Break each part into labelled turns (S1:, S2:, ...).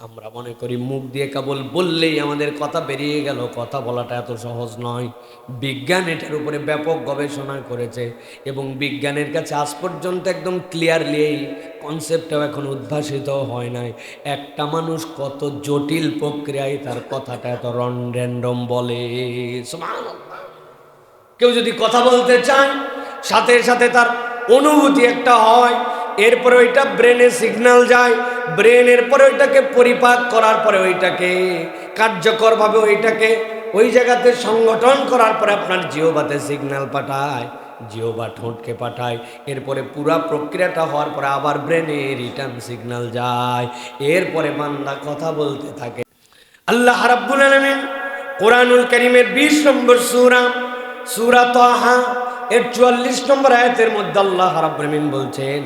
S1: আমরা মনে করি মুখ দিয়ে কেবল বললেই আমাদের কথা বেরিয়ে গেল। কথা বলাটা এত সহজ নয়। বিজ্ঞান এটার উপরে ব্যাপক গবেষণা করেছে এবং বিজ্ঞানের কাছে আজ পর্যন্ত একদম ক্লিয়ারলি এই কনসেপ্টটাও এখন উদ্ভাসিত হয় নাই। একটা মানুষ কত জটিল প্রক্রিয়ায় তার কথাটা এত রন র্যান্ডম বলে। কেউ যদি কথা বলতে চায়, সাথে সাথে তার অনুভূতি একটা হয়। এরপরে ওইটা ব্রেনে সিগন্যাল যায়, ব্রেনের পরে ওইটাকে পরিপাক করার পরে ওইটাকে, কার্যকরভাবে ওইটাকে ওই জায়গাতে সংগঠন করার পরে আপনার জিওবাতে সিগন্যাল পাঠায় জিওবা ঠোঁটকে পাঠায়, এরপরে পুরা প্রক্রিয়াটা হওয়ার পরে আবার ব্রেনে রিটার্ন সিগন্যাল যায়, এরপরে বান্দা কথা বলতে থাকে। আল্লাহ রাব্বুল আলামিন কোরআনুল করিমের বিশ নম্বর সূরা সূরা তাহা, এর চুয়াল্লিশ নম্বর আয়াতের মধ্যে আল্লাহ রাব্বুল আলামিন বলছেন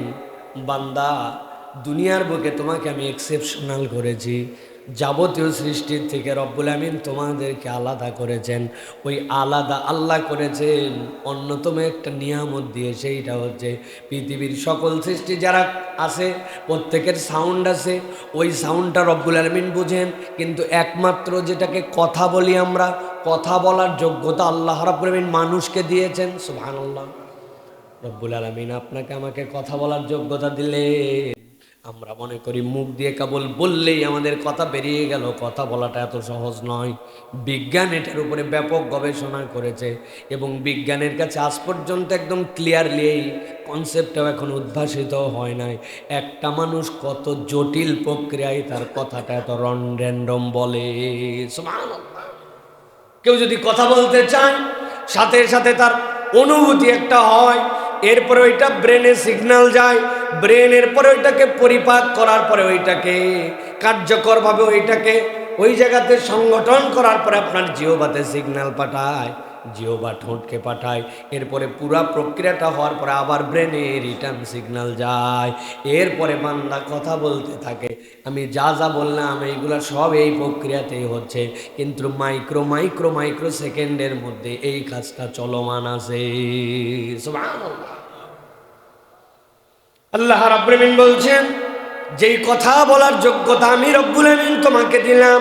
S1: বান্দা, দুনিয়ার বুকে তোমাকে আমি এক্সেপশনাল করেছি। যাবতীয় সৃষ্টির থেকে রব্বুল আমিন তোমাদেরকে আলাদা করেছেন। ওই আলাদা আল্লাহ করেছেন। অন্যতম একটা নিয়ামত দিয়ে সেইটা হচ্ছে পৃথিবীর সকল সৃষ্টি যারা আছে, প্রত্যেকের সাউন্ড আছে, ওই সাউন্ডটা রব্বুল আলমিন বুঝেন। কিন্তু একমাত্র যেটাকে কথা বলি আমরা, কথা বলার যোগ্যতা আল্লাহ রাব্বুল আমিন মানুষকে দিয়েছেন, সুবহানাল্লাহ। রব্বুল আলমিন আপনাকে আমাকে কথা বলার যোগ্যতা দিলে আমরা মনে করি মুখ দিয়ে কেবল বললেই আমাদের কথা বেরিয়ে গেল। কথা বলাটা এত সহজ নয়। বিজ্ঞান এটার উপরে ব্যাপক গবেষণা করেছে এবং বিজ্ঞানের কাছে আজ পর্যন্ত একদম ক্লিয়ারলি এই কনসেপ্টটাও এখন উদ্ভাসিত হয় নাই। একটা মানুষ কত জটিল প্রক্রিয়ায় তার কথাটা এত রন র্যান্ডম বলে। কেউ যদি কথা বলতে চায়, সাথে সাথে তার অনুভূতি একটা হয়। এরপরে ওইটা ব্রেনে সিগন্যাল যায়, ব্রেনের পরে ওইটাকে পরিপাক করার পরে ওইটাকে, কার্যকরভাবে ওইটাকে, ওই জায়গাতে সংগঠন করার পরে আপনার জিওবাতে সিগন্যাল পাঠায়। জিওবা ঠোঁটকে পাঠায়। এরপরে পুরা প্রক্রিয়াটা হওয়ার পরে আবার ব্রেনে রিটার্ন সিগন্যাল যায়। এরপরে বান্দা কথা বলতে থাকে, আমি যা যা বললাম, এইগুলা সব এই প্রক্রিয়াতেই হচ্ছে। কিন্তু মাইক্রো মাইক্রো মাইক্রো সেকেন্ডের মধ্যে এই কাজটা চলমান আছে। আল্লাহ রাব্বুল আমিন বলছেন, যেই কথা বলার যোগ্যতা আমি রব্বুল আলমিন তোমাকে দিলাম,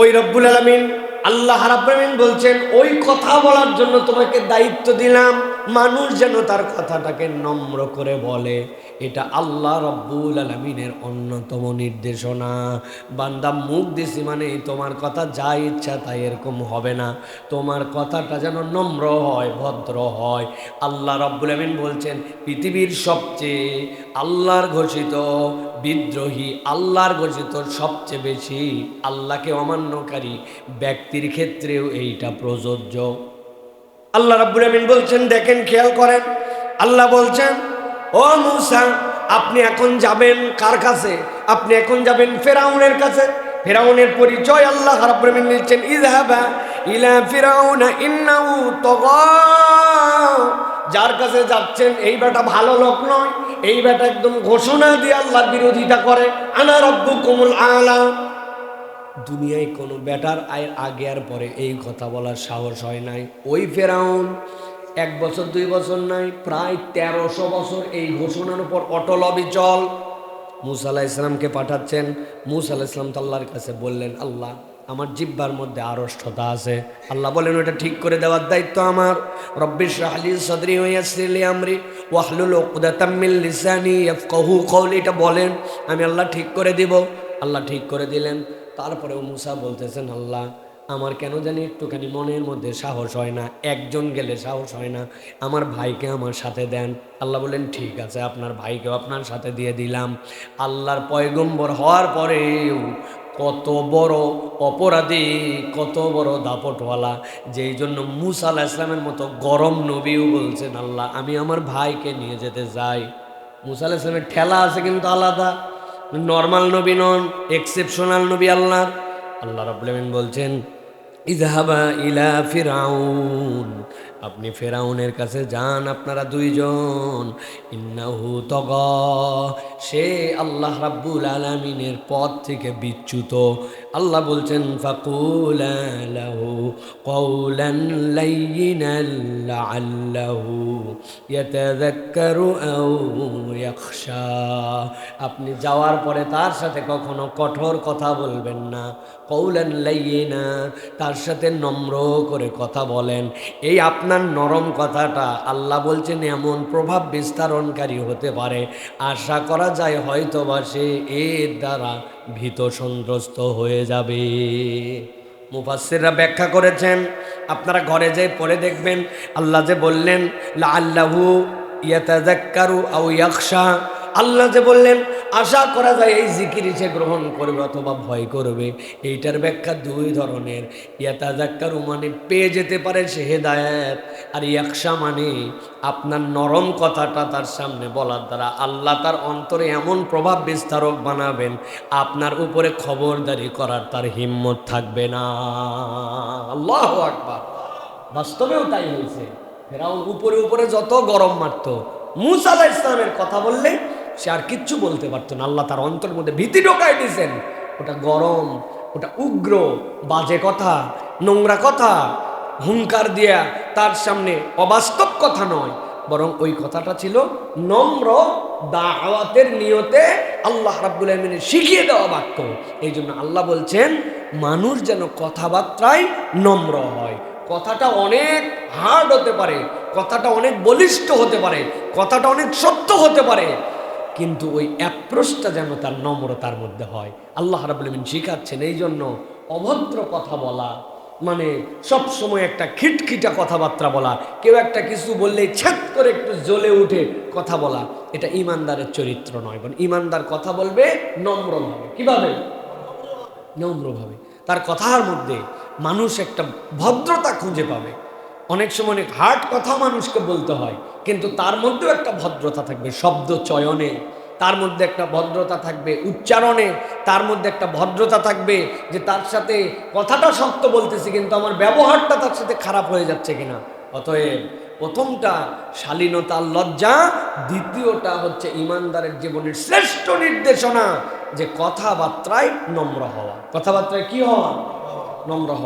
S1: ওই রব্বুল আলামিন আল্লাহ রাব্বামিন বলছেন ওই কথা বলার জন্য তোমাকে দায়িত্ব দিলাম। মানুষ যেন তার কথাটাকে নম্র করে বলে। এটা আল্লাহ রব্বুল আলমিনের অন্যতম নির্দেশনা। বান্দা মুখ দিছি মানে তোমার কথা যা ইচ্ছা তাই এরকম হবে না। তোমার কথাটা যেন নম্র হয়, ভদ্র হয়। আল্লাহ রব্বুল আমিন বলছেন, পৃথিবীর সবচেয়ে আল্লাহর ঘোষিত, বিদ্রোহী, আল্লাহর ঘোষিত সবচেয়ে বেশি আল্লাহকে অমান্যকারী ব্যক্তির ক্ষেত্রেও এইটা প্রযোজ্য। আল্লাহ রাব্বুল আমিন বলছেন, দেখেন, খেয়াল করেন। আল্লাহ বলছেন, ও মুসা, আপনি এখন যাবেন কার কাছে? আপনি এখন যাবেন ফেরাউনের কাছে। ফেরাউনের পরিচয় আল্লাহ রাব্বুল আমিন দিচ্ছেন, ইযহাবা ইলা ফিরাউনা ইন্নাহু তাগা। যার কাছে যাচ্ছেন, এই বেটা ভালো লোক নয়। এই বেটা একদম ঘোষণা দিয়ে আল্লাহর বিরোধিতা করে। আনা রব্বুকুমুল আলা। দুনিয়ায় কোনো ব্যাটার আয়ের আগে আর পরে এই কথা বলার সাহস হয় নাই। ওই ফেরাউন এক বছর, দুই বছর নাই, প্রায় তেরোশো বছর এই ঘোষণার উপর অটল অবিচল মুসা আলাহ ইসলামকে পাঠাচ্ছেন। মুসা আলাহ ইসলাম তো আল্লাহর কাছে বললেন, আল্লাহ, আমার জিব্বার মধ্যে আড়ষ্টতা আছে। আল্লাহ বলেন, ওটা ঠিক করে দেওয়ার দায়িত্ব আমার। রব্বিশ রাহলি সদরি হইয়াসলি আমরি ওয়াহলুল উকদাতাম্মিল লিসানি ইয়াফকাহু কওলি। এটা বলেন, আমি আল্লাহ ঠিক করে দিব। আল্লাহ ঠিক করে দিলেন। তারপরেও মুসা বলতেছেন, আল্লাহ, আমার কেন জানি একটুখানি মনের মধ্যে সাহস হয় না, একজন গেলে সাহস হয় না, আমার ভাইকে আমার সাথে দেন। আল্লাহ বলেন ঠিক আছে, আপনার ভাইকেও আপনার সাথে দিয়ে দিলাম। আল্লাহর পয়গম্বর হওয়ার পরেও কত বড় অপরাধী, কত বড় দাপটওয়ালা, যেই জন্য মুসা আল্লাহ ইসলামের মতো গরম নবীও বলছেন, আল্লাহ, আমি আমার ভাইকে নিয়ে যেতে চাই। মুসা আল্লাহ ইসলামের ঠেলা আছে কিন্তু আলাদা। নর্মাল নবী নন এক্সেপশনাল নবী আল্লাহ আল্লাহ রবিন বলছেন ইজাহাবা ইলা ফিরাউন। আপনি ফেরাউনের কাছে যান আপনারা দুইজন। ইন্নাহু তগ, সে আল্লাহ রাব্বুল আলামিনের পথ থেকে বিচ্যুত। আল্লাহ বলছেন, ফাকুল লাহু কওলান লাইয়িনান লাআল্লাহু ইয়াতাযাক্কারু আও ইয়াখশা। আপনি যাওয়ার পরে তার সাথে কখনো কঠোর কথা বলবেন না। কৌলেন লাইয়েনা তার সাথে নম্র করে কথা বলেন। এই আপনার নরম কথাটা আল্লাহ বলছেন, এমন প্রভাব বিস্তারণকারী হতে পারে। আশা করা যায় হয়তো বা সে এর দ্বারা ভীত সন্ত্রস্ত হয়ে যাবে। মুফাসিররা ব্যাখ্যা করেছেন, আপনারা ঘরে যেয়ে পড়ে দেখবেন, আল্লাহ যে বললেন লা আল্লাহু ইয়াতাযাক্কারু আউ ইয়াখশা। আল্লাহ যে বললেন, আশা করা যায় এই জিকির সে গ্রহণ করবে অথবা ভয় করবে। এইটার ব্যাখ্যা দুই ধরনের। ইয়াতাজাক্কারু মানে পেয়ে যেতে পারে সে হেদায়েত, আর ইয়াকশা মানে আপনার নরম কথাটা তার সামনে বলার দ্বারা আল্লাহ তার অন্তরে এমন প্রভাব বিস্তারক বানাবেন, আপনার উপরে খবরদারি করার তার হিম্মত থাকবে না। আল্লাহ আকবার। বাস্তবেও তাই হয়েছে। ফেরাউন উপরে উপরে যত গরম মারত। মুসা ইসলামের কথা বললে সে আর কিচ্ছু বলতে পারতো না। আল্লাহ তার অন্তরের মধ্যে ভীতি ঢোকাই দিয়েছেন। ওটা গরম, ওটা উগ্র, বাজে কথা, নোংরা কথা হুঙ্কার দিয়া তার সামনে অবাস্তব কথা নয়। বরং ওই কথাটা ছিল নম্র দাওয়াতের নিয়তে আল্লাহ রাব্বুল আলমিনের শিখিয়ে দেওয়া বাক্য। এই জন্য আল্লাহ বলছেন, মানুষ যেন কথাবার্তায় নম্র হয়। কথাটা অনেক হার্ড হতে পারে, কথাটা অনেক বলিষ্ঠ হতে পারে, কথাটা অনেক সত্য হতে পারে। কিন্তু ওই অ্যাপ্রোচটা যেন তার নম্রতার মধ্যে হয়। আল্লাহ রাবুলমিন শিখাচ্ছেন এই জন্য অভদ্র কথা বলা মানে সব সময় একটা খিটখিটা কথাবার্তা বলা, কেউ একটা কিছু বললেই ছেদ করে একটু জ্বলে উঠে কথা বলা, এটা ইমানদারের চরিত্র নয়, বরং ইমানদার কথা বলবে নম্রভাবে কীভাবে? নম্রভাবে তার কথার মধ্যে মানুষ একটা ভদ্রতা খুঁজে পাবে। অনেক সময় অনেক হার্ড কথা মানুষকে বলতে হয়, কিন্তু তার মধ্যেও একটা ভদ্রতা থাকবে, শব্দ চয়নে। তার মধ্যে একটা ভদ্রতা থাকবে, উচ্চারণে। তার মধ্যে একটা ভদ্রতা থাকবে যে তার সাথে কথাটা শক্ত বলতেছি, কিন্তু আমার ব্যবহারটা তার সাথে খারাপ হয়ে যাচ্ছে কিনা। অতএব প্রথমটা শালীনতার লজ্জা, দ্বিতীয়টা হচ্ছে ইমানদারের জীবনের শ্রেষ্ঠ নির্দেশনা যে কথাবার্তায় নম্র হওয়া। কথাবার্তায় কি হওয়া? নম্র হওয়া।